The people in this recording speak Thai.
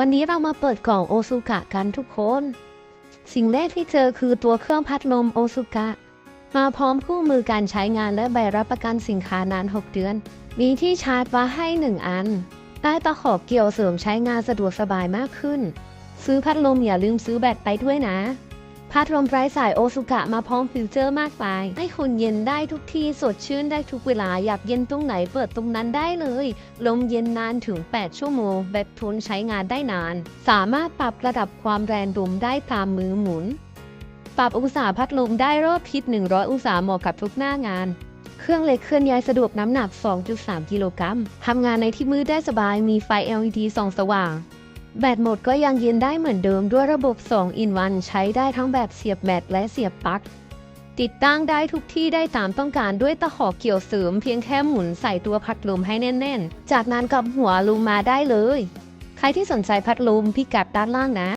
วันนี้เรามาเปิดกล่องโอซูกะกันทุกคน สิ่งแรกที่เจอคือตัวเครื่องพัดลมโอซูกะ มาพร้อมคู่มือการใช้งานและใบรับประกันสินค้านาน 6 เดือน มีที่ชาร์จมาให้ 1 อัน ได้ตะขอบเกี่ยวเสริมใช้งานสะดวกสบายมากขึ้น ซื้อพัดลมอย่าลืมซื้อแบตไปด้วยนะ พัดลมไร้สายโอซุกะมาพร้อมฟิวเจอร์มากมาย ให้คุณเย็นได้ทุกที่สดชื่นได้ทุกเวลา อยากเย็นตรงไหนเปิดตรงนั้นได้เลย ลมเย็นนานถึง 8 ชั่วโมง แบตทนใช้งานได้นาน สามารถปรับระดับความแรงลมได้ตามมือหมุน ปรับองศาพัดลมได้รอบทิศ100 องศาเหมาะกับทุกหน้างานเครื่องเล็กเคลื่อนย้ายสะดวกน้ำหนัก 2.3 กิโลกรัม ทำงานในที่มืดได้สบาย มีไฟ LED ส่องสว่าง แบตหมดก็ยังยืนได้เหมือนเดิมด้วยระบบ 2 in 1 ใช้ได้ทั้งแบบเสียบแบตและเสียบปลั๊ก ติดตั้งได้ทุกที่ได้ตามต้องการด้วยตะขอเกี่ยวเสริมเพียงแค่หมุนใส่ตัวพัดลมให้แน่น ๆ จากนั้นกับหัวลมมาได้เลย ใครที่สนใจพัดลมพิกัดด้านล่างนะ